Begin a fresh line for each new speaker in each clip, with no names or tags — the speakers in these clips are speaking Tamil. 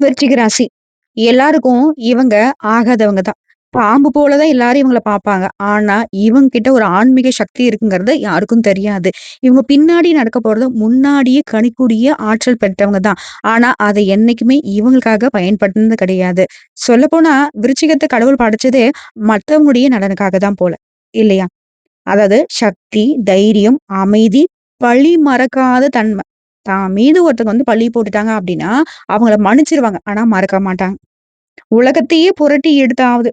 விருச்சிக ராசி. எல்லாருக்கும் இவங்க ஆகாதவங்க தான். பாம்பு போலதான் எல்லாரும் இவங்கள பார்ப்பாங்க. ஆனா, இவங்க கிட்ட ஒரு ஆன்மீக சக்தி இருக்குங்கிறது யாருக்கும் தெரியாது. இவங்க பின்னாடி நடக்க போறது முன்னாடியே கணிக்கூடிய ஆற்றல் பெற்றவங்க தான். ஆனா, அதை என்னைக்குமே இவங்களுக்காக பயன்படுத்தினது கிடையாது. சொல்ல போனா விருச்சிகத்தை கடவுள் படைச்சதே மற்றவங்களுடைய நலனுக்காக தான் போல. இல்லையா? அதாவது சக்தி, தைரியம், அமைதி, பழி மறக்காத தன்மை. தான் மீது ஒருத்தவங்க வந்து பழி போட்டுட்டாங்க அப்படின்னா, அவங்கள மன்னிச்சிருவாங்க. ஆனா மறக்க மாட்டாங்க. உலகத்தையே புரட்டி எடுத்தாவது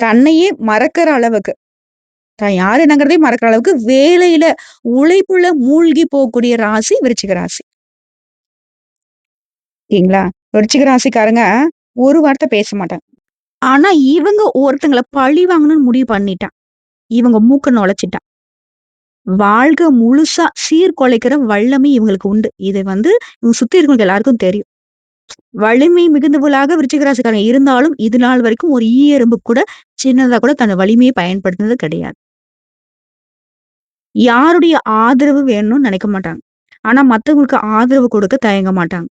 தன்னையே மறக்கிற அளவுக்கு, தான் யார் என்னங்கிறதே மறக்கிற அளவுக்கு வேலையில, உழைப்புல மூழ்கி போகக்கூடிய ராசி விருச்சிக ராசி. ஓகேங்களா விருச்சிக ராசிக்காரங்க ஒரு வார்த்தை பேச மாட்டாங்க. ஆனா, இவங்க ஒருத்தங்களை பழி வாங்கணும்னு முடிவு பண்ணிட்டான் இவங்க மூக்க நுழைச்சிட்டான் வாழ்க முழுசா சீர்குலைக்கிற வல்லமை இவங்களுக்கு உண்டு. இதை வந்து இவங்க சுத்தி இருக்கவங்க எல்லாருக்கும் தெரியும். வலிமை மிகுந்தவளாக விருச்சிகராசிக்காரங்க இருந்தாலும், இது நாள் வரைக்கும் ஒரு ஈ எறும்பு கூட சின்னதா கூட தன் வலிமையை பயன்படுத்தினது கிடையாது. யாருடைய ஆதரவு வேணும்னு நினைக்க மாட்டாங்க. ஆனா, மத்தவங்களுக்கு ஆதரவு கொடுக்க தயங்க மாட்டாங்க.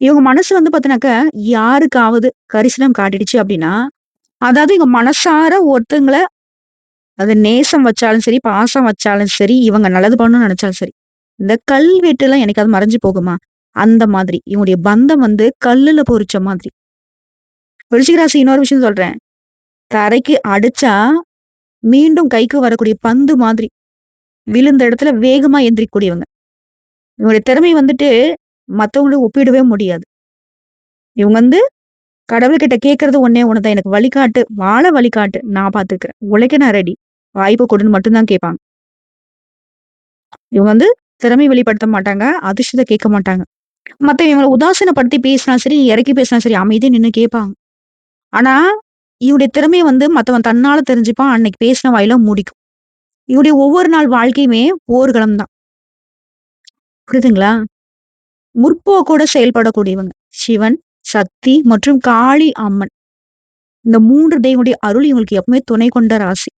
இவங்க மனசு வந்து பாத்தினாக்க யாருக்காவது கரிசனம் காட்டிடுச்சு அப்படின்னா, அதாவது இவங்க மனசார ஒருத்தங்களை அது நேசம் வச்சாலும் சரி, பாசம் வச்சாலும் சரி, இவங்க நல்லது பண்ணணும்னு நினைச்சாலும் சரி. இந்த கல்வெட்டுலாம் என்னைக்காவது மறைஞ்சு போகுமா? அந்த மாதிரி. இவங்களுடைய பந்தம் வந்து கல்லுல பொறிச்ச மாதிரி. விருச்சிக ராசி இன்னொரு விஷயம் சொல்றேன். தரைக்கு அடிச்சா, மீண்டும் கைக்கு வரக்கூடிய பந்து மாதிரி. விழுந்த இடத்துல வேகமா எந்திரிக்கக்கூடியவங்க. இவங்களுடைய திறமை வந்துட்டு மற்றவங்களுக்கு ஒப்பிடவே முடியாது. இவங்க வந்து கடவுள்கிட்ட கேட்கறது ஒன்னே ஒண்ணு எனக்கு வழிகாட்டு, வாழ வழிகாட்டு. நான் பாத்துக்கிறேன் உழைக்க நான் ரெடி. வாய்ப்பு கொடுன்னு மட்டும் தான் கேட்பாங்க. இவங்க வந்து திறமை வெளிப்படுத்த மாட்டாங்க. அதிர்ஷ்டத்தை கேட்க மாட்டாங்க. மத்த இவங்கள உதாசீனப்படுத்தி பேசினா சரி, இறக்கி பேசினா சரி, அமைதியா நின்னு கேட்பாங்க. ஆனா, இவருடைய திறமையை வந்து மத்தவன் தன்னால தெரிஞ்சுப்பான். அன்னைக்கு பேசின வாயில மூடிக்கும். இவருடைய ஒவ்வொரு நாள் வாழ்க்கையுமே போர்க்களம் தான். புரியுதுங்களா? முற்போக்கோட செயல்படக்கூடியவங்க. சிவன், சக்தி மற்றும் காளி அம்மன். இந்த மூன்று தெய்வனுடைய அருள் இவங்களுக்கு எப்பவுமே துணை கொண்ட ராசி.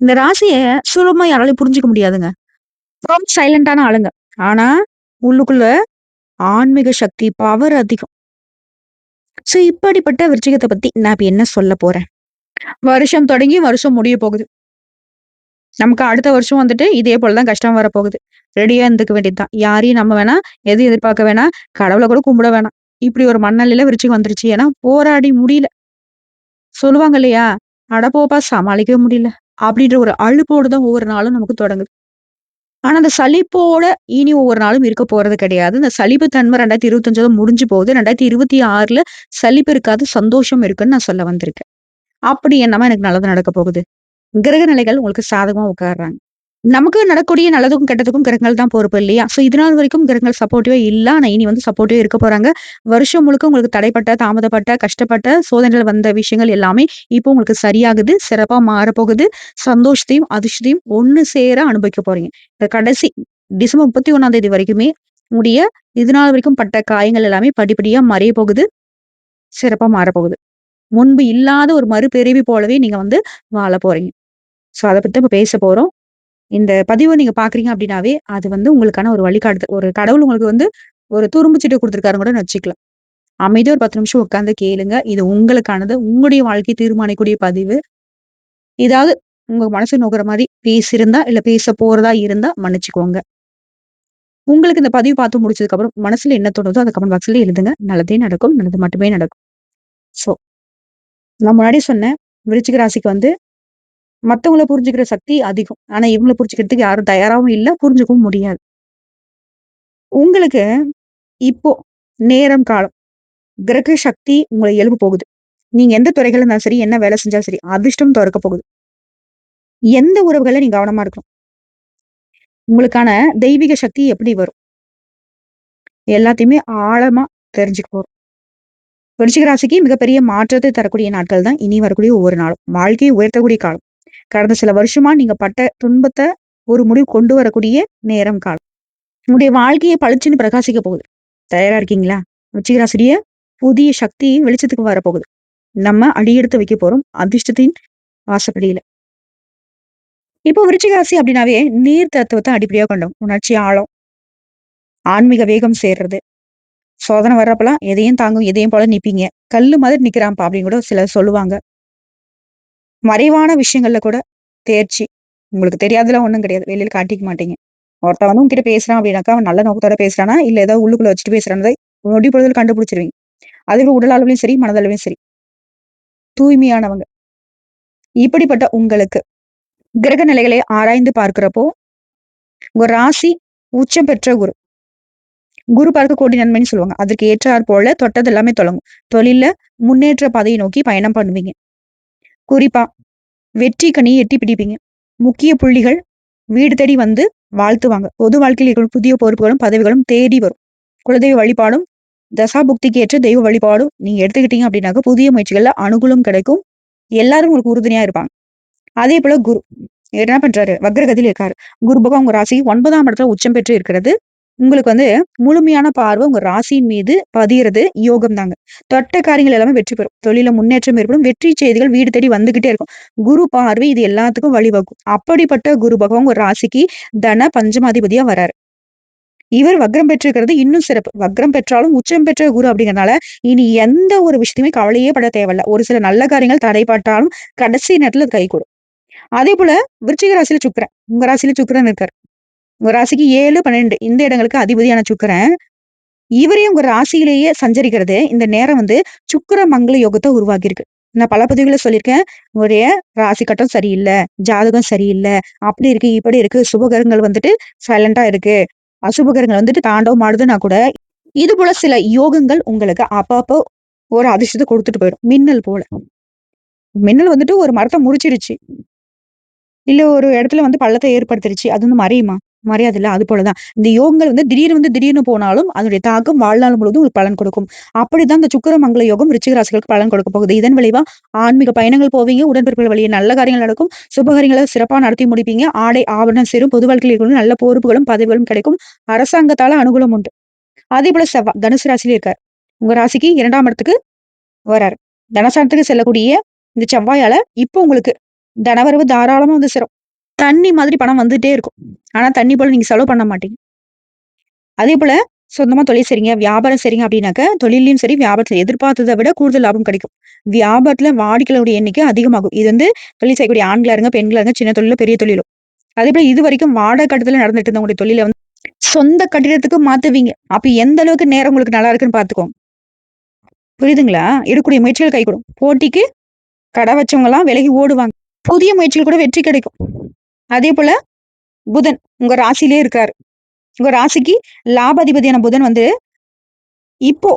இந்த ராசியை சுலபமா யாராலையும் புரிஞ்சுக்க முடியாதுங்க. ரொம்ப சைலண்டான ஆளுங்க. ஆனா, உள்ளுக்குள்ள ஆன்மீக சக்தி, பவர் அதிகம். ஸோ, இப்படிப்பட்ட விருச்சிகத்தை பத்தி நான் இப்ப என்ன சொல்ல போறேன். வருஷம் தொடங்கி வருஷம் முடிய போகுது. நமக்கு அடுத்த வருஷம் வந்துட்டு இதே போலதான் கஷ்டம் வரப்போகுது. ரெடியா இருந்துக்க வேண்டியதுதான் யாரையும் நம்ம வேணாம். எது எதிர்பார்க்க வேணாம். கடவுளை கூட கும்பிட வேணாம். இப்படி ஒரு மண்ணலையில விருச்சிகம் வந்துருச்சு. ஏன்னா, போராடி முடியல. சொல்லுவாங்க இல்லையா? "அட போப்பா சமாளிக்கவே முடியல." அப்படின்ற ஒரு அழுப்போடு தான் ஒவ்வொரு நாளும் நமக்கு தொடங்குது. ஆனா, அந்த சலிப்போட இனி ஒவ்வொரு நாளும் இருக்க போறது கிடையாது. இந்த சலிப்பு தன்மை 2025ல முடிஞ்சு போகுது. 2026ல சலிப்பு இருக்காது, சந்தோஷம் இருக்குன்னு நான் சொல்ல வந்திருக்கேன். அப்படி என்னமா எனக்கு நல்லது நடக்க போகுது. கிரக நிலைகள் உங்களுக்கு சாதகமா உட்கார்றாங்க. நமக்கு நடக்கூடிய நல்லதுக்கும், கெட்டதுக்கும் கிரகங்கள் தான் பொறுப்பு இல்லையா? ஸோ, இதனால் வரைக்கும் கிரகங்கள் சப்போர்ட்டிவே இல்லை ஆனால் இனி வந்து சப்போர்ட்டிவே இருக்க போறாங்க. வருஷம் முழுக்க உங்களுக்கு தடைப்பட்ட, தாமதப்பட்ட, கஷ்டப்பட்ட, சோதனைகள் வந்த விஷயங்கள் எல்லாமே இப்போ உங்களுக்கு சரியாகுது. சிறப்பாக மாறப்போகுது. சந்தோஷத்தையும், அதிர்ஷ்டத்தையும் ஒன்று சேர அனுபவிக்க போறீங்க. இந்த கடைசி டிசம்பர் 31ஆம் தேதி வரைக்குமே உடைய இதனால் வரைக்கும் பட்ட காயங்கள் எல்லாமே படிப்படியாக மறைய போகுது. சிறப்பாக மாறப்போகுது. முன்பு இல்லாத ஒரு மறுபிறவி போலவே நீங்க வந்து வாழ போறீங்க. ஸோ, அதை பத்தி நம்ம பேச போறோம். இந்த பதிவை நீங்க பார்க்குறீங்க அப்படின்னாவே, அது வந்து உங்களுக்கான ஒரு வழிகாட்டு ஒரு கடவுள் உங்களுக்கு வந்து ஒரு துரும்பு கொடுத்துருக்காருன்னு கூட வச்சுக்கலாம். அமைதியா ஒரு 10 நிமிஷம் உட்காந்து கேளுங்க. இது உங்களுக்கானது. உங்களுடைய வாழ்க்கை தீர்மானிக்கக்கூடிய பதிவு. ஏதாவது உங்க மனசு நோக்குற மாதிரி பேசியிருந்தா, இல்ல பேச போறதா இருந்தா மன்னிச்சுக்கோங்க. உங்களுக்கு இந்த பதிவு பார்த்து முடிச்சதுக்கப்புறம் மனசுல என்ன தோணுதோ அத கமெண்ட் பாக்ஸ்ல எழுதுங்க. நல்லதே நடக்கும். நல்லது மட்டுமே நடக்கும். ஸோ, நான் முன்னாடியே சொன்னேன். விருச்சிக ராசிக்கு வந்து மத்தவங்கள புரிஞ்சுக்கிற சக்தி அதிகம். ஆனா, இவங்கள புரிஞ்சுக்கிறதுக்கு யாரும் தயாராவும் இல்ல. புரிஞ்சுக்கவும் முடியாது. உங்களுக்கு இப்போ நேரம், காலம், கிரக சக்தி உங்கள எழுப்ப போகுது. நீங்க எந்த துறைகள்ல இருந்தாலும் சரி, என்ன வேலை செஞ்சாலும் சரி, அதிர்ஷ்டம் தொறக்க போகுது. எந்த உறவுகள்ல நீங்க கவனமா இருக்கணும். உங்களுக்கான தெய்வீக சக்தி எப்படி வரும்? எல்லாத்தையுமே ஆழமா தெரிஞ்சுக்க போறோம். விருச்சிக ராசிக்கு மிகப்பெரிய மாற்றத்தை தரக்கூடிய நாட்கள் தான் இனி வரக்கூடிய ஒவ்வொரு நாளும். வாழ்க்கையை உயர்த்தக்கூடிய காலம். கடந்த சில வருஷமா நீங்க பட்ட துன்பத்தை ஒரு முடிவு கொண்டு வரக்கூடிய நேரம், காலம். உங்களுடைய வாழ்க்கையை பளிச்சுன்னு பிரகாசிக்க போகுது. தயாரா இருக்கீங்களா? உச்சிகராசிரிய புதிய சக்தி வெளிச்சத்துக்கு வரப்போகுது. நம்ம அடியெடுத்து வைக்க போறோம். அதிர்ஷ்டத்தின் வாசப்படியில. இப்போ விருச்சிகராசி அப்படின்னாவே நீர் தத்துவத்தை அடிப்படையா கொண்டோம் உணர்ச்சி ஆழம். ஆன்மீக வேகம் சேர்றது. சோதனை வர்றப்பெல்லாம் எதையும் தாங்கும், எதையும் போல நிப்பீங்க. கல்லு மாதிரி நிக்கிறான்ப்பா அப்படின்னு கூட சிலர் சொல்லுவாங்க. மறைவான விஷயங்கள்ல கூட தேர்ச்சி. உங்களுக்கு தெரியாததுலாம் ஒன்றும் கிடையாது. வெளியில காட்டிக்க மாட்டீங்க. ஒருத்தன் வந்து உங்ககிட்ட பேசுறான் அப்படின்னாக்கா, அவன் நல்ல நோக்கத்தோட பேசுறானா, இல்ல ஏதோ உள்ளுக்குள்ள வச்சுட்டு பேசுறானதை நொடி பொழுதில் கண்டுபிடிச்சிருவீங்க. அதுவே உடல் அளவுலையும் சரி, மனதளவிலும் சரி. தூய்மையானவங்க. இப்படிப்பட்ட உங்களுக்கு கிரக நிலைகளை ஆராய்ந்து பார்க்கிறப்போ, உங்க ராசி உச்சம் பெற்ற குரு. குரு பார்க்க கோடி நன்மைன்னு சொல்லுவாங்க. அதற்கு ஏற்றாற் போல தொட்டது எல்லாமே தொடங்கும். தொழில முன்னேற்ற பாதையை நோக்கி பயணம் பண்ணுவீங்க. குறிப்பா வெற்றி கனியை எட்டி பிடிப்பீங்க. முக்கிய புள்ளிகள் வீடு தேடி வந்து வாழ்த்துவாங்க. பொது வாழ்க்கையில் இருக்கும் புதிய பொறுப்புகளும், பதவிகளும் தேடி வரும். குலதெய்வ வழிபாடும், தசாபுக்திக்கு ஏற்ற தெய்வ வழிபாடும் நீங்க எடுத்துக்கிட்டீங்க அப்படின்னாக்க, புதிய முயற்சிகள்ல அனுகூலம் கிடைக்கும். எல்லாரும் உங்களுக்கு உறுதுணையா இருப்பாங்க. அதே போல குரு என்ன பண்றாரு? வக்ரகதியில் இருக்காரு. குரு பகவான் உங்க ராசி ஒன்பதாம் இடத்துல உச்சம் பெற்று இருக்கிறது. உங்களுக்கு வந்து முழுமையான பார்வை உங்க ராசியின் மீது பதியிறது யோகம் தாங்க. தொட்ட காரியங்கள் எல்லாமே வெற்றி பெறும். தொழில முன்னேற்றம் ஏற்படும். வெற்றி செய்திகள் வீடு தேடி வந்துகிட்டே இருக்கும். குரு பார்வை இது எல்லாத்துக்கும் வழிவகுக்கும். அப்படிப்பட்ட குரு பகவான் ஒரு ராசிக்கு தன பஞ்சமாதிபதியா வராரு. இவர் வக்ரம் பெற்றிருக்கிறது இன்னும் சிறப்பு. வக்ரம் பெற்றாலும் உச்சம் பெற்ற குரு அப்படிங்கிறனால, இனி எந்த ஒரு விஷயத்தையுமே கவலையே பட தேவையில்ல. ஒரு சில நல்ல காரியங்கள் தடைப்பட்டாலும் கடைசி நேரத்துல கை கூடும் அதே போல விருச்சிக ராசியில சுக்கரன் உங்க ராசியில சுக்கிரன் இருக்காரு. உங்க ராசிக்கு 7, 12 இந்த இடங்களுக்கு அதிபதியான சுக்கிரன், இவரே உங்க ராசியிலேயே சஞ்சரிக்கிறது, இந்த நேரம் வந்து சுக்கர மங்கள யோகத்தை உருவாக்கியிருக்கு. நான் பல பதிவுகளை சொல்லியிருக்கேன். உங்களுடைய ராசி கட்டம் சரியில்லை ஜாதகம் சரியில்லை அப்படி இருக்கு, இப்படி இருக்கு, சுபகரங்கள் வந்துட்டு சைலண்டா இருக்கு, அசுபகரங்கள் வந்துட்டு தாண்டவம் ஆடுதுன்னா கூட, இது போல சில யோகங்கள் உங்களுக்கு அப்பப்போ ஒரு அதிர்ஷ்டத்தை கொடுத்துட்டு போயிடும். மின்னல் போல. மின்னல் வந்துட்டு ஒரு மரத்தை முறிச்சிருச்சு. இல்ல ஒரு இடத்துல வந்து பள்ளத்தை ஏற்படுத்திருச்சு. அது வந்து மறையுமா? மறையாதுல்ல. அது போலதான் இந்த யோகங்கள் வந்து திடீர்னு வந்து திடீர்னு போனாலும், அதனுடைய தாக்கம் வாழ்நாள் முழுவதும் உங்களுக்கு பலன் கொடுக்கும். அப்படிதான் இந்த சுக்கர மங்கள யோகம் ரிச்சிகராசிகளுக்கு பலன் கொடுக்க போகுது. இதன் விளைவா ஆன்மீக பயணங்கள் போவீங்க. உடன்பிறப்புகள் வழியா நல்ல காரியங்கள் நடக்கும். சுபகாரியங்களை சிறப்பா நடத்தி முடிப்பீங்க. ஆடை, ஆவணம் சிறு பொது வாழ்க்கையில் நல்ல பொறுப்புகளும், பதவிகளும் கிடைக்கும். அரசாங்கத்தால அனுகூலம் உண்டு. அதே போல செவ்வா தனுசு ராசியில இருக்கார் உங்க ராசிக்கு இரண்டாம் இடத்துக்கு வராரு. தனசாரத்துக்கு செல்லக்கூடிய இந்த செவ்வாயால இப்போ உங்களுக்கு தனவரவு தாராளமா வந்து சேரும். தண்ணி மாதிரி பணம் வந்துட்டே இருக்கும். ஆனா தண்ணி போல நீங்க செலவு பண்ண மாட்டீங்க. அதே போல சொந்தமா தொழில் செய்றீங்க, வியாபாரம் செய்றீங்க அப்படின்னாக்க, தொழிலையும் சரி, வியாபாரத்தில் எதிர்பார்த்தத விட கூடுதல் லாபம் கிடைக்கும். வியாபாரத்துல வாடிக்கையாளருடைய எண்ணிக்கை அதிகமாகும். இது வந்து தொழில் செய்யக்கூடிய ஆண்களா இருங்க, பெண்களா இருங்க, சின்ன தொழிலோ, பெரிய தொழிலோ. அதே போல இதுவரைக்கும் வாடகை கட்டத்துல நடந்துட்டு இருந்த தொழில வந்து சொந்த கட்டிடத்துக்கு மாத்துவீங்க. அப்ப எந்த அளவுக்கு நேரம் உங்களுக்கு நல்லா இருக்குன்னு பார்த்துக்கோங்க. புரியுதுங்களா? இருக்கக்கூடிய முயற்சிகள் கைகூடும். போட்டிக்கு கடை வச்சவங்கலாம் விலகி ஓடுவாங்க. புதிய முயற்சிகள் கூட வெற்றி கிடைக்கும். அதே போல புதன் உங்க ராசிலே இருக்காரு. உங்க ராசிக்கு லாபாதிபதியான புதன் வந்து இப்போ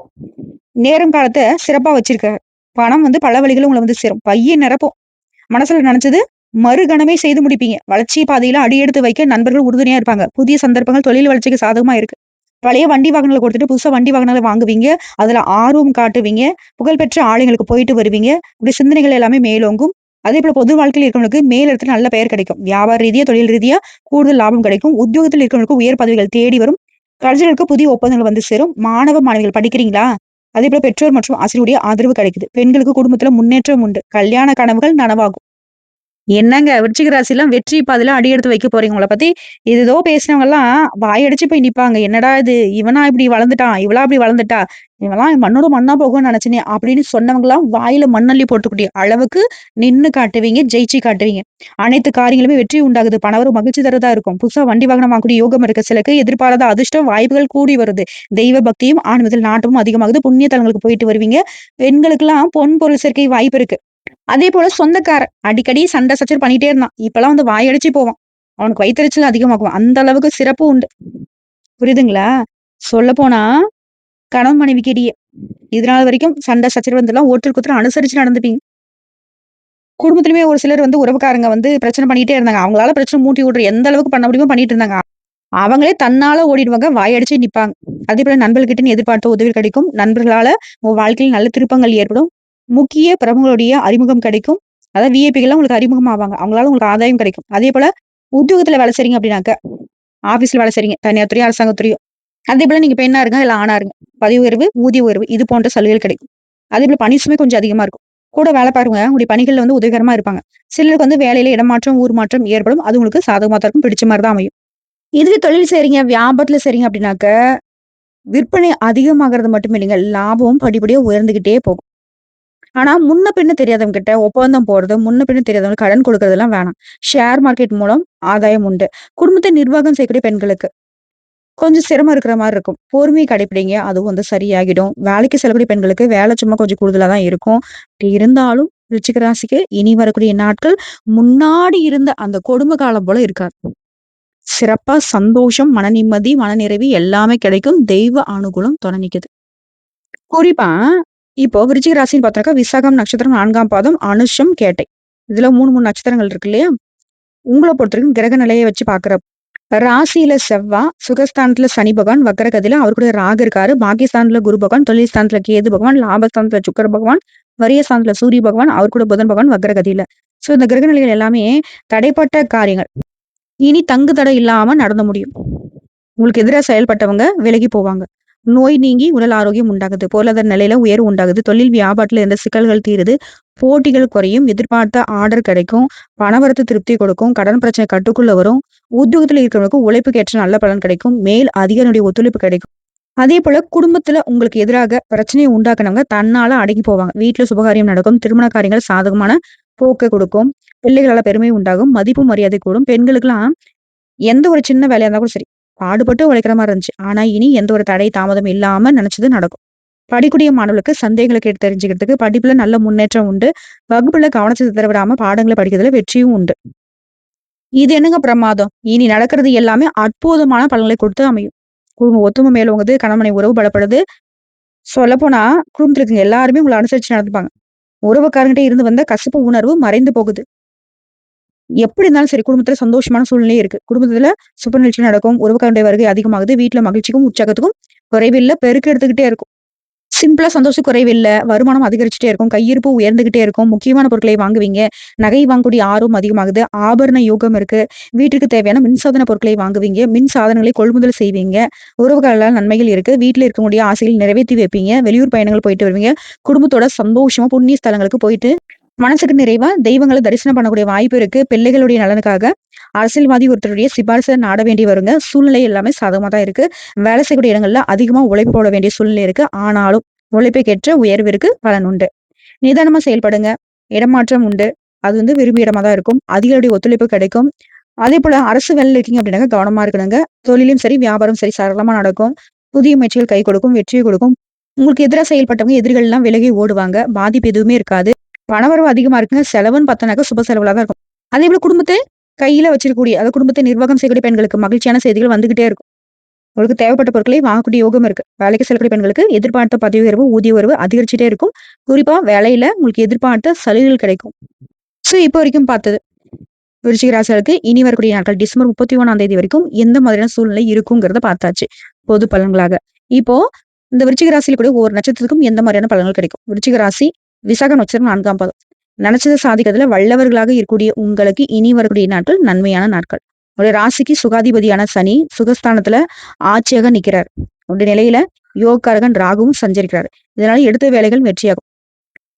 நேரம் காலத்தை சிறப்பா வச்சிருக்காரு. பணம் வந்து பல வழிகளும் உங்களை வந்து சேரும். பைய நிரப்பும். மனசுல நினைச்சது மறுகணமே செய்து முடிப்பீங்க. வளர்ச்சி பாதையில அடி எடுத்து வைக்க நண்பர்கள் உறுதுணையா இருப்பாங்க. புதிய சந்தர்ப்பங்கள் தொழில் வளர்ச்சிக்கு சாதகமா இருக்கு. பழைய வண்டி வாகனங்களை கொடுத்துட்டு புதுசா வண்டி வாகனங்களை வாங்குவீங்க. அதுல ஆர்வம் காட்டுவீங்க. புகழ்பெற்ற ஆலயங்களுக்கு போயிட்டு வருவீங்க. இப்படி சிந்தனைகள் எல்லாமே மேலோங்கும். அதே போல பொது வாழ்க்கையில் இருக்கிறவங்களுக்கு மேலிடத்துல நல்ல பெயர் கிடைக்கும். வியாபார ரீதியா, தொழில் ரீதியா கூடுதல் லாபம் கிடைக்கும். உத்தியோகத்தில் இருக்கிறவங்களுக்கு உயர் பதவிகள் தேடி வரும். கலைஞர்களுக்கு புதிய ஒப்பந்தங்கள் வந்து சேரும். மாணவ, மாணவிகள் படிக்கிறீங்களா? அதே போல பெற்றோர் மற்றும் ஆசிரியருடைய ஆதரவு கிடைக்குது. பெண்களுக்கு குடும்பத்துல முன்னேற்றம் உண்டு. கல்யாண கனவுகள் நனவாகும். என்னங்க விருச்சிக ராசிலாம் வெற்றி பாதையில அடி எடுத்து வைக்க போறீங்க. உங்கள பத்தி ஏதேதோ பேசினவங்கலாம் வாயடிச்சு போய் நிப்பாங்க. என்னடா இது! இவனா இப்படி வளர்ந்துட்டான், இவளா இப்படி வளர்ந்துட்டா, இவன்லாம் மண்ணோட மண்ணா போகும்னு நினைச்சேனே அப்படின்னு சொன்னவங்கலாம் வாயில மண்ணள்ளி போட்டுக்கூடிய அளவுக்கு நின்னு காட்டுவீங்க, ஜெயிச்சு காட்டுவீங்க. அனைத்து காரியங்களுமே வெற்றி உண்டாகுது. பணவரவு மகிழ்ச்சி தரதா இருக்கும். புதுசா வண்டி வாகனம் வாங்கக்கூடிய யோகம் இருக்கு. சிலருக்கு எதிர்பாராத அதிர்ஷ்டம், வாய்ப்புகள் கூடி வருது. தெய்வ பக்தியும், ஆன்மீகத்தில் நாட்டமும் அதிகமாகுது. புண்ணிய தலங்களுக்கு போயிட்டு வருவீங்க. பெண்களுக்கெல்லாம் பொன் பொருள் சேர்க்கை வாய்ப்பு இருக்கு. அதே போல சொந்தக்காரன் அடிக்கடி சண்டை சச்சர் பண்ணிட்டே இருந்தான். இப்பெல்லாம் வந்து வாயடிச்சு போவான். அவனுக்கு வயிற்றுச்சல் அதிகமாகும். அந்த அளவுக்கு சிறப்பு உண்டு. புரியுதுங்களா? சொல்லப்போனா கணவன் மனைவிக்கு இடையே இதனால வரைக்கும் சண்டை சச்சரவு இருந்தெல்லாம் ஒருத்தருக்கு ஒருத்தர் அனுசரிச்சு நடந்துப்பீங்க. குடும்பத்திலுமே ஒரு சிலர் வந்து உறவுக்காரங்க வந்து பிரச்சனை பண்ணிட்டே இருந்தாங்க. அவங்களால பிரச்சனை மூட்டி விடுற எந்த அளவுக்கு பண்ண முடியுமோ பண்ணிட்டு இருந்தாங்க. அவங்களே தன்னால ஓடிடுவாங்க. வாயடிச்சு நிப்பாங்க. அதே போல நண்பர்கிட்ட எதிர்பார்த்த உதவி கிடைக்கும். நண்பர்களால உங்க வாழ்க்கையில் நல்ல திருப்பங்கள் ஏற்படும். முக்கிய பிரமுகருடைய அறிமுகம் கிடைக்கும். அதாவது விஐபிகள்லாம் உங்களுக்கு அறிமுகம் ஆவாங்க. அவங்களால உங்களுக்கு ஆதாயம் கிடைக்கும். அதே போல உத்தியோகத்துல வேலை செய்றீங்க அப்படின்னாக்க, ஆபீஸ்ல வேலை செய்றீங்க. தனியார் துறையோ, அரசாங்கத்துறையோ அதே போல நீங்க பெண்ணா இருங்க, இல்ல ஆணா இருங்க. பதவி உயர்வு, ஊதிய உயர்வு இது போன்ற சலுகைகள் கிடைக்கும். அதே போல பணி சுமை கொஞ்சம் அதிகமா இருக்கும். கூட வேலை பாருங்க. உங்களுடைய பணிகள்ல வந்து உதவிகரமா இருப்பாங்க. சிலருக்கு வந்து வேலையில இடமாற்றம், ஊர் மாற்றம் ஏற்படும். அது உங்களுக்கு சாதகமா தான் இருக்கும். பிடிச்ச மாதிரி தான் அமையும். இதுவே தொழில் செய்றீங்க, வியாபாரத்துல செய்றீங்க அப்படின்னாக்க, விற்பனை அதிகமாகிறது மட்டும் இல்லைங்க. லாபமும் படிப்படியா உயர்ந்துகிட்டே போகும். ஆனா, முன்ன பின்ன தெரியாதவங்க கிட்ட ஒப்பந்தம் போடுறது, முன்ன பின்ன தெரியாதவங்களுக்கு கடன் கொடுக்கறதெல்லாம் வேணாம். ஷேர் மார்க்கெட் மூலம் ஆதாயம் உண்டு. குடும்பத்தை நிர்வாகம் செய்யக்கூடிய பெண்களுக்கு கொஞ்சம் சிரமம் இருக்கிற மாதிரி இருக்கும். பொறுமையை கடைப்பிடிங்க. அதுவும் வந்து சரியாகிடும். வேலைக்கு செல்லக்கூடிய பெண்களுக்கு வேலை சும்மா கொஞ்சம் கூடுதலா தான் இருக்கும். அப்படி இருந்தாலும் ரிச்சிக ராசிக்கு இனி வரக்கூடிய நாட்கள் முன்னாடி இருந்த அந்த கொடும காலம் போல இருக்காது. சிறப்பா சந்தோஷம், மன நிம்மதி, மனநிறைவு எல்லாமே கிடைக்கும். தெய்வ அனுகூலம் துணை நிக்குது. குறிப்பா இப்போ விருச்சிக ராசின்னு பார்த்தாக்கா, விசாகம் நட்சத்திரம் நான்காம் பாதம், அனுஷம், கேட்டை. இதுல 3, 3 நட்சத்திரங்கள் இருக்கு இல்லையா? உங்களை பொறுத்தவரைக்கும் கிரக நிலையை வச்சு பார்க்கிறப்ப ராசியில செவ்வா, சுகஸ்தானத்துல சனி பகவான், வக்கரகதியில அவர் கூட ராக இருக்காரு. பாகிஸ்தானத்துல குரு பகவான், தொழில் ஸ்தானத்துல கேது பகவான், லாபஸ்தானத்துல சுக்கர பகவான், வரிய ஸ்தானத்துல சூரிய பகவான், அவர் கூட புதன் பகவான் வக்கரகதியில சோ இந்த கிரக நிலைகள் எல்லாமே தடைப்பட்ட காரியங்கள். இனி தங்கு தடை இல்லாம நடந்து முடியும். உங்களுக்கு எதிரா செயல்பட்டவங்க விலகி போவாங்க. நோய் நீங்கி உடல் ஆரோக்கியம் உண்டாகுது. பொருளாதார நிலையில உயர்வு உண்டாகுது. தொழில் வியாபாரத்துல இருந்த சிக்கல்கள் தீருது. போட்டிகள் குறையும். எதிர்பார்த்த ஆர்டர் கிடைக்கும். பணவரத்து திருப்தி கொடுக்கும். கடன் பிரச்சனை கட்டுக்குள்ள வரும். உத்தியோகத்துல இருக்கிறவங்களுக்கு உழைப்புக்கு ஏற்ற நல்ல பலன் கிடைக்கும். மேல் அதிகாரியுடைய ஒத்துழைப்பு கிடைக்கும். அதே போல குடும்பத்துல உங்களுக்கு எதிராக பிரச்சனையை உண்டாக்குனவங்க தன்னால அடங்கி போவாங்க. வீட்டுல சுபகாரியம் நடக்கும். திருமண காரியங்கள் சாதகமான போக்கை கொடுக்கும். பிள்ளைகளால பெருமை உண்டாகும். மதிப்பு மரியாதை கூடும். பெண்களுக்கெல்லாம் எந்த ஒரு சின்ன வேலையா இருந்தா கூட சரி, பாடுபட்டு உழைக்கிற மாதிரி இருந்துச்சு. ஆனா இனி எந்த ஒரு தடை, தாமதம் இல்லாம நினைச்சது நடக்கும். படிக்கக்கூடிய மாணவர்களுக்கு சந்தேகங்கள கேட்டு தெரிஞ்சுக்கிறதுக்கு படிப்புல நல்ல முன்னேற்றம் உண்டு. வகுப்புல கவனத்தை சிதற பாடங்களை படிக்கிறதுல வெற்றியும் உண்டு. இது என்னங்க பிரமாதம்? இனி நடக்கிறது எல்லாமே அற்புதமான பலன்களை கொடுத்து அமையும். குடும்ப ஒத்துமை மேலோங்குது. கணவனை உறவு பலப்படுது. சொல்லப்போனா குடும்பத்துல எல்லாருமே உங்களை அனுசரிச்சு நடந்துப்பாங்க. உறவுக்காரங்கிட்ட இருந்து வந்த கசப்பு உணர்வு மறைந்து போகுது. எப்படி இருந்தாலும் சரி குடும்பத்துல சந்தோஷமான சூழ்நிலை இருக்கு. குடும்பத்துல சுப நிகழ்ச்சி நடக்கும். உறவுக்காரருடைய வருகை அதிகமாகுது. வீட்டுல மகிழ்ச்சிக்கும், உற்சாகத்துக்கும் குறைவில்ல. பெருக்கு எடுத்துக்கிட்டே இருக்கும். சிம்பிளா சந்தோஷம் குறைவில்ல. வருமானம் அதிகரிச்சுட்டே இருக்கும். கையிருப்பு உயர்ந்துகிட்டே இருக்கும். முக்கியமான பொருட்களை வாங்குவீங்க. நகை வாங்கக்கூடிய ஆர்வம் அதிகமாகுது. ஆபரண யோகம் இருக்கு. வீட்டுக்கு தேவையான மின்சாதன பொருட்களை வாங்குவீங்க. மின் சாதனங்களை கொள்முதல் செய்வீங்க. உறவுகளால் நன்மைகள் இருக்கு. வீட்டில் இருக்கக்கூடிய ஆசைகள் நிறைவேற்றி வைப்பீங்க. வெளியூர் பயணங்கள் போயிட்டு வருவீங்க. குடும்பத்தோட சந்தோஷமா புண்ணிய ஸ்தலங்களுக்கு போயிட்டு மனசுக்கு நிறைவா தெய்வங்களை தரிசனம் பண்ணக்கூடிய வாய்ப்பு இருக்கு. பிள்ளைகளுடைய நலனுக்காக அரசியல்வாதி ஒருத்தருடைய சிபாரிசு நாட வேண்டி வருங்க. சூழ்நிலை எல்லாமே சாதகமா தான் இருக்கு. வேலை செய்யக்கூடிய இடங்கள்ல அதிகமா உழைப்பு போட வேண்டிய சூழ்நிலை இருக்கு. ஆனாலும் உழைப்புக்கேற்ற உயர்விற்கு பலன் உண்டு. நிதானமா செயல்படுங்க. இடமாற்றம் உண்டு. அது வந்து விரும்பிய இடமா தான் இருக்கும். அதிகளுடைய ஒத்துழைப்பு கிடைக்கும். அதே போல அரசு வேலையில் இருக்கீங்க அப்படின்னாக்க கவனமா இருக்கணுங்க. தொழிலும் சரி, வியாபாரம் சரி சரளமா நடக்கும். புதிய முயற்சிகள் கை கொடுக்கும். வெற்றியை கொடுக்கும். உங்களுக்கு எதிராக செயல்பட்டவங்க எதிரிகள் எல்லாம் விலகி ஓடுவாங்க. பாதிப்பு எதுவுமே இருக்காது. பணவரவு அதிகமா இருக்குங்க. செலவுன்னு பார்த்தோம்னாக்க சுப செலவுல தான் இருக்கும். அதே போல குடும்பத்தை கையில வச்சிருக்கக்கூடிய அதாவது குடும்பத்தை நிர்வாகம் செய்யக்கூடிய பெண்களுக்கு மகிழ்ச்சியான செய்திகள் வந்துகிட்டே இருக்கும். உங்களுக்கு தேவைப்பட்ட பொருட்களை வாங்கக்கூடிய யோகம் இருக்கு. வேலைக்கு செல்லக்கூடிய பெண்களுக்கு எதிர்பார்த்த பதவி உயர்வு, ஊதிய உயர்வு அதிகரிச்சுட்டே இருக்கும். குறிப்பா வேலையில உங்களுக்கு எதிர்பார்த்த சலுகைகள் கிடைக்கும். சோ இப்போ வரைக்கும் பார்த்தது. விருச்சிக ராசிகளுக்கு இனி வரக்கூடிய நாட்கள் டிசம்பர் 31ஆம் தேதி வரைக்கும் எந்த மாதிரியான சூழ்நிலை இருக்குங்கிறத பார்த்தாச்சு. பொது பலன்களாக. இப்போ இந்த விருச்சிக ராசியில கூட ஒவ்வொரு நட்சத்திரத்துக்கும் எந்த மாதிரியான பலன்கள் கிடைக்கும். விருச்சிக ராசி விசாக நட்சத்திரம் நான்காம் பாதம். நினைச்சதை சாதிக்கிறதுல வல்லவர்களாக இருக்கக்கூடிய உங்களுக்கு இனி வரக்கூடிய நாட்கள் நன்மையான நாட்கள். உங்களுடைய ராசிக்கு சுகாதிபதியான சனி சுகஸ்தானத்துல ஆட்சியாக நிற்கிறார் உங்களுடைய நிலையில யோகக்காரகன் ராகுவும் சஞ்சரிக்கிறார். இதனால எடுத்த வேலைகள் வெற்றியாகும்.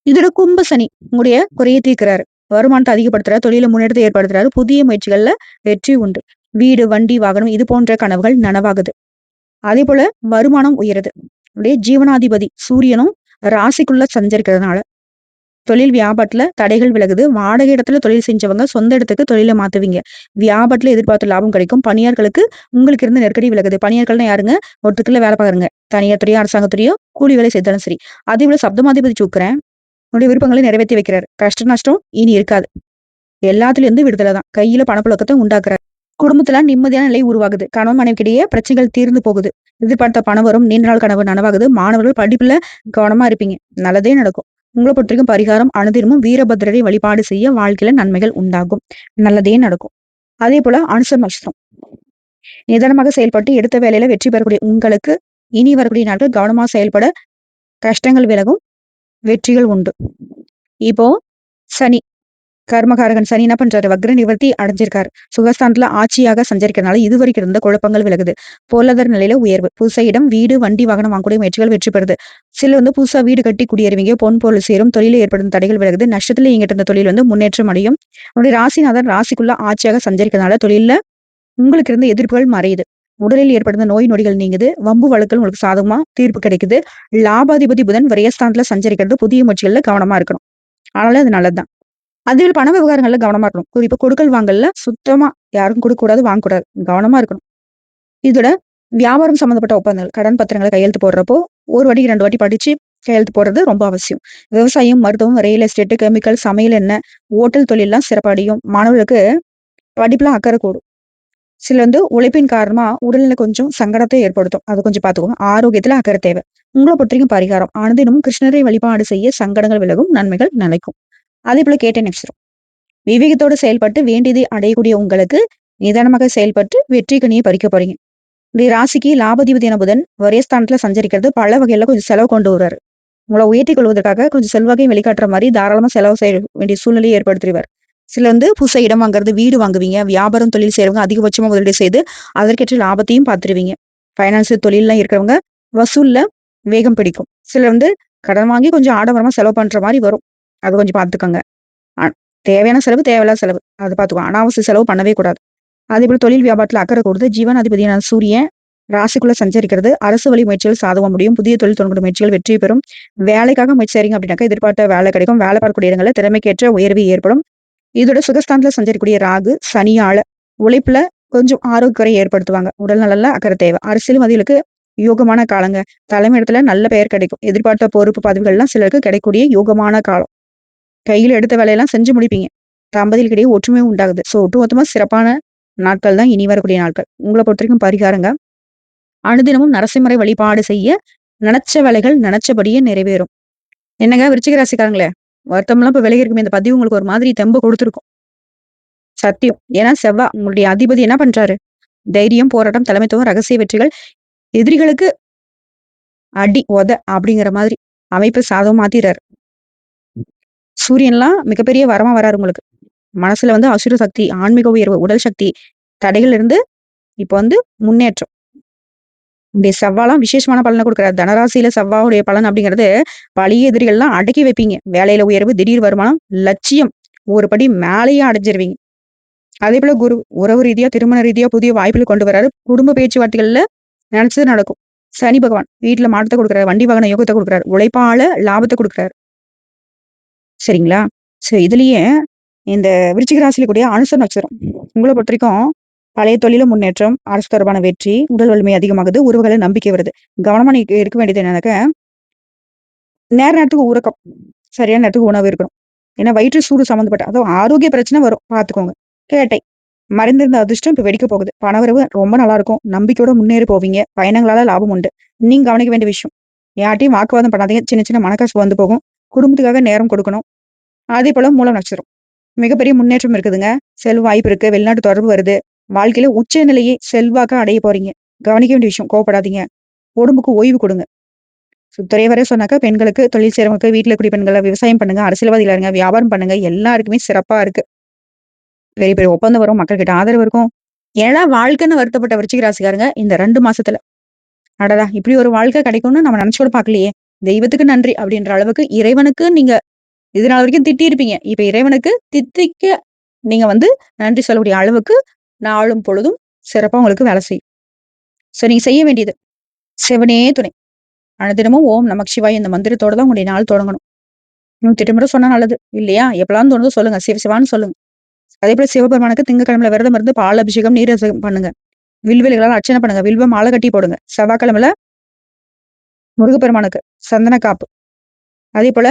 இதோட கும்ப சனி உங்களுடைய குறைய தீர்க்கிறாரு. வருமானத்தை அதிகப்படுத்துறாரு. தொழில முன்னேற்றத்தை ஏற்படுத்துறாரு. புதிய முயற்சிகள்ல வெற்றி உண்டு. வீடு, வண்டி, வாகனம் இது போன்ற கனவுகள் நனவாகுது. அதே போல வருமானம் உயருது. உடைய ஜீவனாதிபதி சூரியனும் ராசிக்குள்ள சஞ்சரிக்கிறதுனால தொழில் வியாபாரத்துல தடைகள் விலகுது. வாடகை இடத்துல தொழில் செஞ்சவங்க சொந்த இடத்துக்கு தொழிலை மாத்துவீங்க. வியாபாரத்துல எதிர்பார்த்த லாபம் கிடைக்கும். பணியாட்களுக்கு உங்களுக்கு இருந்த நெருக்கடி விலகுது. பணியாட்கள்னா யாருங்க? ஒருத்தருக்குள்ள வேலை பாக்குறங்க தனியார் துறையோ, அரசாங்கத்துறையோ கூலி வேலை செய்தாலும் சரி. அதே போல சப்தமாதிபதி சூக்குறேன் உங்களுடைய விருப்பங்களை நிறைவேற்றி வைக்கிறாரு. கஷ்ட நஷ்டம் இனி இருக்காது. எல்லாத்துல இருந்து விடுதலை தான். கையில பணப்புழக்கத்தை உண்டாக்குறாரு. குடும்பத்துல நிம்மதியான நிலை உருவாகுது. கணவன் மனைவிக்கிடையே பிரச்சனைகள் தீர்ந்து போகுது. எதிர்பார்த்த பணம் வரும். நீண்ட நாள் கனவு நனவாகுது. மாணவர்கள் படிப்புல கவனமா இருப்பீங்க. நல்லதே நடக்கும். உங்களை பொறுத்திருக்கும் பரிகாரம் அனுதினமும் வீரபத்ரரை வழிபாடு செய்ய வாழ்க்கையில நன்மைகள் உண்டாகும். நல்லதே நடக்கும். அதே போல அனுசம் நட்சத்திரம். நிதானமாக செயல்பட்டு எடுத்த வேலையில வெற்றி பெறக்கூடிய உங்களுக்கு இனி வரக்கூடிய நாட்கள் கவனமா செயல்பட கஷ்டங்கள் விலகும். வெற்றிகள் உண்டு. இப்போ சனி கர்மகாரகன் சனி என்ன பண்றாரு? வக்ர நிவர்த்தி அடைஞ்சிருக்காரு. சுகஸ்தானத்துல ஆட்சியாக சஞ்சரிக்கிறதுனால இதுவரைக்கும் இருந்த குழப்பங்கள் விலகுது. பொருளாதார நிலையில உயர்வு. புதுசா இடம், வீடு, வண்டி, வாகனம் வாங்கக்கூடிய முயற்சிகள் வெற்றி பெறுது. சிலர் வந்து புதுசா வீடு கட்டி குடியேறுவீங்க. பொன் பொருள் சேரும். தொழிலில் ஏற்படும் தடைகள் விலகுது. நஷ்டத்துல இங்கிட்ட இருந்த தொழில் வந்து முன்னேற்றம் அடையும். உங்களுடைய ராசிநாதன் ராசிக்குள்ள ஆட்சியாக சஞ்சரிக்கிறதுனால தொழில்ல உங்களுக்கு இருந்த எதிர்ப்புகள் மறையுது. உடலில் ஏற்படுத்த நோய் நொடிகள் நீங்குது வம்பு வழக்குகள் உங்களுக்கு சாதகமா தீர்ப்பு கிடைக்குது லாபாதிபதி புதன் விரயஸ்தானத்துல சஞ்சரிக்கிறது புதிய முயற்சிகள்ல கவனமா இருக்கணும் அதனால அது நல்லதுதான் அதே பண விவகாரங்கள்ல கவனமா இருக்கணும். குறிப்பா கொடுக்கல் வாங்கல்ல சுத்தமா யாருக்கும் கொடுக்க கூடாது வாங்கக்கூடாது. கவனமா இருக்கணும். இதோட வியாபாரம் சம்பந்தப்பட்ட ஒப்பந்தங்கள் கடன் பத்திரங்களை கையெழுத்து போடுறப்போ ஒரு வாட்டி ரெண்டு வாட்டி படிச்சு கையெழுத்து போடுறது ரொம்ப அவசியம். விவசாயம் மருத்துவம் ரியல் எஸ்டேட் கெமிக்கல் சமையல் என்ன ஓட்டல் தொழிலெல்லாம் சிறப்படையும். மாணவர்களுக்கு படிப்புல அக்கறை கூடும். சில வந்து உழைப்பின் காரணமா உடல்நிலை கொஞ்சம் சங்கடத்தை ஏற்படுத்தும். அது கொஞ்சம் பார்த்துக்கோங்க. ஆரோக்கியத்துல அக்கறை தேவை. உங்களை பொறுத்தவரைக்கும் பரிகாரம். ஆனதினமும் கிருஷ்ணரை வழிபாடு செய்ய சங்கடங்கள் விலகும் நன்மைகள் நிலைக்கும். அதே போல கேட்ட நெக்ஸ்ட் விவேகத்தோடு செயல்பட்டு வேண்டியதை அடையக்கூடிய உங்களுக்கு நிதானமாக செயல்பட்டு வெற்றி கனியை பறிக்க போறீங்க. இப்படி ராசிக்கு லாபதிபதி என புதன் வரியஸ்தானத்துல சஞ்சரிக்கிறது. பல வகையில கொஞ்சம் செலவு கொண்டு வருவார். உங்களை உயர்த்தி கொள்வதற்காக கொஞ்சம் செல்வாக்கையும் வெளிக்காட்டுற மாதிரி தாராளமா செலவு செய்ய வேண்டிய சூழ்நிலையை ஏற்படுத்திடுவார். சில வந்து புதுசா இடம் வாங்குறது வீடு வாங்குவீங்க வியாபாரம் தொழில் செய்யறவங்க அதிகபட்சமா முதலீடு செய்து அதற்கேற்ற லாபத்தையும் பார்த்துருவீங்க. பைனான்ஸ் தொழில்லாம் இருக்கிறவங்க வசூல்ல வேகம் பிடிக்கும். சிலர் வந்து கடன் வாங்கி கொஞ்சம் ஆடம்பரமா செலவு பண்ற மாதிரி வரும். அதை கொஞ்சம் பார்த்துக்கோங்க தேவையான செலவு தேவையில்லாத செலவு. அதை பார்த்துக்கோ அனாவசிய செலவு பண்ணவே கூடாது. அதே போல தொழில் வியாபாரத்தில் அக்கறை கொடுத்து ஜீவனாதிபதியான சூரியன் ராசிக்குள்ள சஞ்சரிக்கிறது அரசு வழி முயற்சிகள் சாதக முடியும். புதிய தொழில் தொடங்கும் முயற்சிகள் வெற்றி பெறும். வேலைக்காக முயற்சி செய்றீங்க அப்படின்னாக்கா எதிர்பார்த்த வேலை கிடைக்கும். வேலை பார்க்கக்கூடிய இடங்களில் திறமைக்கேற்ற உயர்வு ஏற்படும். இதோட சுகஸ்தானத்தில் சஞ்சரிக்கூடிய ராகு சனியால உழைப்புல கொஞ்சம் ஆரோக்கியரை ஏற்படுத்துவாங்க. உடல் நலன்ல அக்கறை தேவை. அரசியல்வாதிகளுக்கு யோகமான காலங்க. தலைமையிடத்துல நல்ல பெயர் கிடைக்கும். எதிர்பார்த்த பொறுப்பு பதவிகள்லாம் சிலருக்கு கிடைக்கக்கூடிய யோகமான காலம். கையில் எடுத்த வேலையெல்லாம் செஞ்சு முடிப்பீங்க. தம்பதிகளுக்கிடையே ஒற்றுமை உண்டாகுது. ஸோ ஒட்டுமொத்தமாக சிறப்பான நாட்கள் தான் இனி வரக்கூடிய நாட்கள். உங்களை பொறுத்த வரைக்கும் பரிகாரங்க. அனுதினமும் நரசிம்மரை வழிபாடு செய்ய நினைச்ச வேலைகள் நினைச்சபடியே நிறைவேறும். என்னங்க விருச்சிக ராசிக்காரங்களே? வருத்தம்லாம் இப்போ விலகி இருக்குமே. இந்த பதிவு உங்களுக்கு ஒரு மாதிரி தெம்பு கொடுத்துருக்கும். சத்தியம். ஏன்னா செவ்வா உங்களுடைய அதிபதி என்ன பண்றாரு? தைரியம் போராட்டம் தலைமைத்துவம் ரகசிய வெற்றிகள் எதிரிகளுக்கு அடி உத அப்படிங்கிற மாதிரி அமைப்பு சாதம் மாத்திடுறாரு சூரியன்லாம் மிகப்பெரிய வரமா வராரு உங்களுக்கு. மனசுல வந்து அசுர சக்தி ஆன்மீக உயர்வு உடல் சக்தி தடைகள் இருந்து இப்ப வந்து முன்னேற்றம். இந்த செவ்வாலாம் விசேஷமான பலனை கொடுக்குறாரு. தனராசியில செவ்வாவுடைய பலன் அப்படிங்கிறது பழைய எதிரிகள்லாம் அடக்கி வைப்பீங்க. வேலையில உயர்வு திடீர் வருமானம் லட்சியம் ஒரு படி மேலேயே அடைஞ்சிருவீங்க. அதே போல குரு உறவு ரீதியா திருமண ரீதியா புதிய வாய்ப்புகள் கொண்டு வராரு. குடும்ப பேச்சுவார்த்தைகள்ல நினைச்சது நடக்கும். சனி பகவான் வீட்டுல மாற்றத்தை கொடுக்குறாரு. வண்டி வாகன யோகத்தை கொடுக்குறாரு. உழைப்பால லாபத்தை கொடுக்குறாரு. சரிங்களா? சரி இதுலயே இந்த விருச்சிக ராசியில கூடிய அனுசர நட்சத்திரம். உங்களை பொறுத்தவரைக்கும், பழைய தொழில முன்னேற்றம் அரசு தொடர்பான வெற்றி உடல் வலிமை அதிகமாகுது உறவுகளை நம்பிக்கை வருது. கவனமா நீ இருக்க வேண்டியது என்னன்னாக்க நேர நேரத்துக்கு உறக்கம் சரியான நேரத்துக்கு உணவு இருக்கணும். ஏன்னா வயிற்று சூடு சம்மந்தப்பட்ட அதுவும் ஆரோக்கிய பிரச்சனை வரும் பார்த்துக்கோங்க கேட்டை மறைந்திருந்த அதிர்ஷ்டம் இப்ப வெடிக்க போகுது. பணவரவு ரொம்ப நல்லா இருக்கும். நம்பிக்கையோட முன்னேறி போவீங்க. பயணங்களால லாபம் உண்டு. நீங்க கவனிக்க வேண்டிய விஷயம் யார்ட்டையும் வாக்குவாதம் பண்ணாதீங்க. சின்ன சின்ன மனக்காசு வந்து போகும். குடும்பத்துக்காக நேரம் கொடுக்கணும். அதே போல மூலம் நட்சத்திரம். மிகப்பெரிய முன்னேற்றம் இருக்குதுங்க. செல்வ வாய்ப்பு இருக்கு. வெளிநாட்டு தொடர்பு வருது. வாழ்க்கையில உச்ச நிலையை செல்வாக்க அடைய போறீங்க. கவனிக்க வேண்டிய விஷயம் கோவப்படாதீங்க. உடம்புக்கு ஓய்வு கொடுங்க. துறை வரை சொன்னாக்கா பெண்களுக்கு தொழில் செய்யறவங்களுக்கு வீட்டுல குடி பெண்களை விவசாயம் பண்ணுங்க. அரசியல்வாதிகள் இருங்க. வியாபாரம் பண்ணுங்க. எல்லாருக்குமே சிறப்பா இருக்கு. பெரிய பெரிய ஒப்பந்தம் வரும். மக்கள்கிட்ட ஆதரவு இருக்கும். ஏன்னா வாழ்க்கைன்னு வருத்தப்பட்ட விருச்சிகராசிக்காரங்க இந்த ரெண்டு மாசத்துல. அடடா இப்படி ஒரு வாழ்க்கை கிடைக்கும்னு நம்ம நினைச்சு கூட பாக்கலையே தெய்வத்துக்கு நன்றி அப்படின்ற அளவுக்கு இறைவனுக்கு நீங்க இது நாள் வரைக்கும் திட்டி இருப்பீங்க இப்ப இறைவனுக்கு தித்திக்க நீங்க வந்து நன்றி சொல்லக்கூடிய அளவுக்கு நாளும் பொழுதும் சிறப்பா உங்களுக்கு வேலை செய்யும். சோ நீங்க செய்ய வேண்டியது சிவனே துணை. அனுதினமும் ஓம் நமக் சிவாய் இந்த மந்திரத்தோட தான் உங்களுடைய நாள் தொடங்கணும். இன்னும் எட்டு சொன்னா நல்லது. இல்லையா? எப்பெல்லாம் தோணுதோ சொல்லுங்க. சிவ சிவான்னு சொல்லுங்க. அதே போல சிவபெருமானுக்கு திங்கக்கிழமையில விரதம் இருந்து பால் அபிஷேகம் நீர் அபிஷேகம் பண்ணுங்க. வில்வெளிகளால் அர்ச்சனை பண்ணுங்க. வில்வ மாலை கட்டி போடுங்க. செவ்வாய்க்கிழமையில முருகப்பெருமானுக்கு சந்தன காப்பு. அதே போல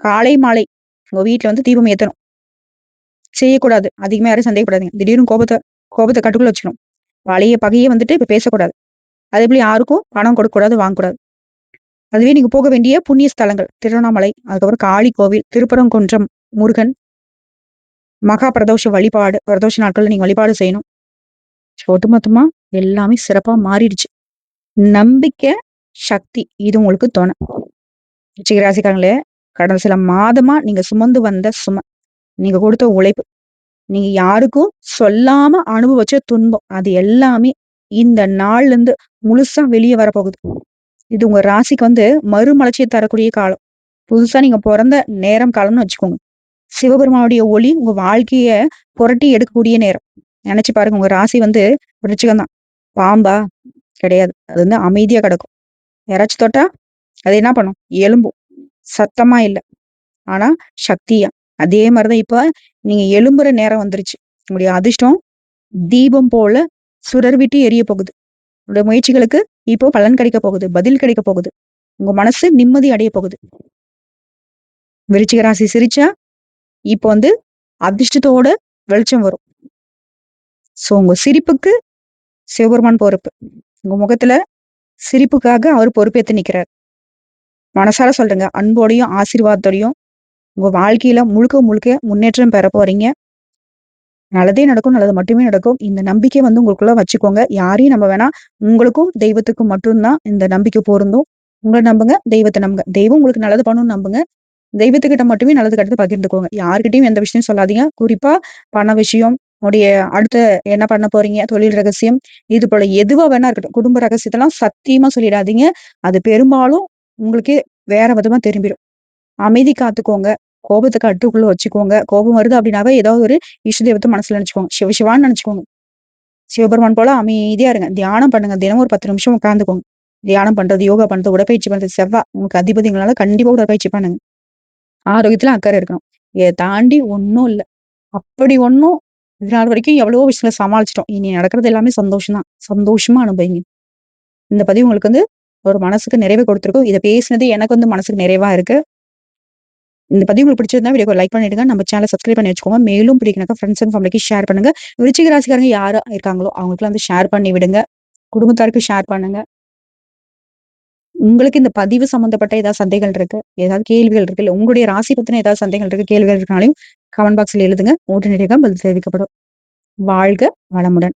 காலை மாலை உங்க வீட்டுல வந்து தீபம் ஏத்தணும். செய்யக்கூடாது. அதிகமா யாரும் சந்தேகப்படாதீங்க. திடீர்னு கோபத்தை கோபத்தை கட்டுக்குள்ள வச்சுக்கணும் பழைய பகையே வந்துட்டு இப்ப பேசக்கூடாது. அதே போல யாருக்கும் பணம் கொடுக்கக்கூடாது வாங்கக்கூடாது. அதுவே நீங்க போக வேண்டிய புண்ணிய ஸ்தலங்கள். திருவண்ணாமலை அதுக்கப்புறம் காளி கோவில் திருப்பரங்குன்றம் முருகன். மகா பிரதோஷ வழிபாடு பிரதோஷ நாட்கள்ல நீங்க வழிபாடு செய்யணும். ஒட்டுமொத்தமா எல்லாமே சிறப்பா மாறிடுச்சு. நம்பிக்கை சக்தி இது உங்களுக்கு தோணை ராசிக்காரங்களே கடந்த சில மாதமா நீங்க சுமந்து வந்த சும நீங்க கொடுத்த உழைப்பு நீங்க யாருக்கும் சொல்லாம அனுபவிச்ச துன்பம் அது எல்லாமே இந்த நாள்ல இருந்து முழுசா வெளியே வரப்போகுது இது உங்க ராசிக்கு வந்து மறுமலர்ச்சியை தரக்கூடிய காலம் புதுசா நீங்க பிறந்த நேரம் காலம்னு வச்சுக்கோங்க சிவபெருமானுடைய ஒளி உங்க வாழ்க்கைய புரட்டி எடுக்கக்கூடிய நேரம் நினைச்சு பாருங்க உங்க ராசி வந்து விருச்சிகம் தான் பாம்பா? கிடையாது. அது வந்து அமைதியா கிடக்கும். யாராச்சும் தொட்டா, அது என்ன பண்ணும்? எலும்பும். சத்தமா இல்ல. ஆனா, சக்தியா. அதே மாதிரிதான் தான் இப்ப நீங்க எலும்புற நேரம் வந்துருச்சு. உங்களுடைய அதிர்ஷ்டம் தீபம் போல சுடர்விட்டு எரிய போகுது. உங்களுடைய முயற்சிகளுக்கு இப்போ பலன் கிடைக்க போகுது. பதில் கிடைக்க போகுது. உங்க மனசு நிம்மதி அடைய போகுது. விருச்சிக ராசி சிரிச்சா, இப்போ வந்து அதிர்ஷ்டத்தோட வெளிச்சம் வரும். ஸோ உங்க சிரிப்புக்கு சிவபெருமான் பொறுப்பு. உங்க முகத்துல சிரிப்புக்காக அவர் பொறுப்பேற்று நிற்கிறார் மனசார சொல்றேங்க. அன்போடையும், ஆசீர்வாதத்தோடையும் உங்க வாழ்க்கையில முழுக்க முழுக்க முன்னேற்றம் பெற போறீங்க. நல்லதே நடக்கும். நல்லது மட்டுமே நடக்கும். இந்த நம்பிக்கை வந்து உங்களுக்குள்ள வச்சுக்கோங்க. யாரையும் நம்ப வேணா உங்களுக்கும் தெய்வத்துக்கும் மட்டும் தான் இந்த நம்பிக்கை பொருந்தும். உங்களை நம்புங்க. தெய்வத்தை நம்புங்க. தெய்வம் உங்களுக்கு நல்லது பண்ணணும்னு நம்புங்க. தெய்வத்துக்கிட்ட மட்டுமே நல்லது கெட்டது பகிர்ந்துக்கோங்க. யாருக்கிட்டையும் எந்த விஷயம் சொல்லாதீங்க. குறிப்பா பண விஷயம், உடைய அடுத்த என்ன பண்ண போறீங்க? தொழில் ரகசியம், இது போல எதுவா வேணா இருக்கட்டும். குடும்ப ரகசியத்தெல்லாம் சத்தியமா சொல்லிடாதீங்க. அது பெரும்பாலும் உங்களுக்கே வேற விதமா திரும்பிடும். அமைதி காத்துக்கோங்க. கோபத்தை கட்டுக்குள்ள வச்சுக்கோங்க. கோபம் வருது அப்படின்னாவே ஏதாவது ஒரு இஷ்ட மனசுல நினைச்சுக்கோங்க சிவ சிவான்னு நெனச்சுக்கோங்க. சிவபெருமான் போல அமைதியா இருங்க. தியானம் பண்ணுங்க. தினமும் ஒரு 10 நிமிஷம் உட்காந்துக்கோங்க தியானம் பண்றது, யோகா பண்றது, உடற்பயிற்சி பண்றது, செவ்வா உங்களுக்கு அதிபதிங்களால கண்டிப்பா உடற்பயிற்சி பண்ணுங்க. ஆரோக்கியத்துல அக்கறை இருக்கணும். இதை தாண்டி ஒன்றும் இல்லை அப்படி ஒன்றும் இது நாள் வரைக்கும் எவ்வளவோ விஷயங்கள சமாளிச்சிட்டோம் இனி நடக்கிறது எல்லாமே சந்தோஷம் தான். சந்தோஷமா அனுபவிங்க. இந்த பதிவு உங்களுக்கு வந்து ஒரு மனசுக்கு நிறைவு கொடுத்துருக்கோம் இதை பேசினது எனக்கு வந்து மனசுக்கு நிறைவா இருக்கு. இந்த பதிவு உங்களுக்கு பிடிச்சிருந்தா வீடியோ லைக் பண்ணிடுங்க. நம்ம சேனல சப்ஸ்கிரைப் பண்ணி வச்சுக்கோங்க. மேலும் பிடிக்கணும் ஃப்ரெண்ட்ஸ் அண்ட் ஃபேமிலிக்கு ஷேர் பண்ணுங்க. விருச்சிக ராசிக்காரங்க யாரு இருக்காங்களோ அவங்களுக்குலாம் வந்து ஷேர் பண்ணி விடுங்க. குடும்பத்தாருக்கு ஷேர் பண்ணுங்க. உங்களுக்கு இந்த பதிவு சம்பந்தப்பட்ட ஏதாவது சந்தைகள் இருக்கு, ஏதாவது கேள்விகள் இருக்கு, இல்லை உங்களுடைய ராசி பத்தின ஏதாவது சந்தைகள் இருக்கு, கேள்விகள் இருக்கனாலையும் கமெண்ட் பாக்ஸில் எழுதுங்க. ஓட்டுநரிடம் பதில் தெரிவிக்கப்படும். வாழ்க வளமுடன்.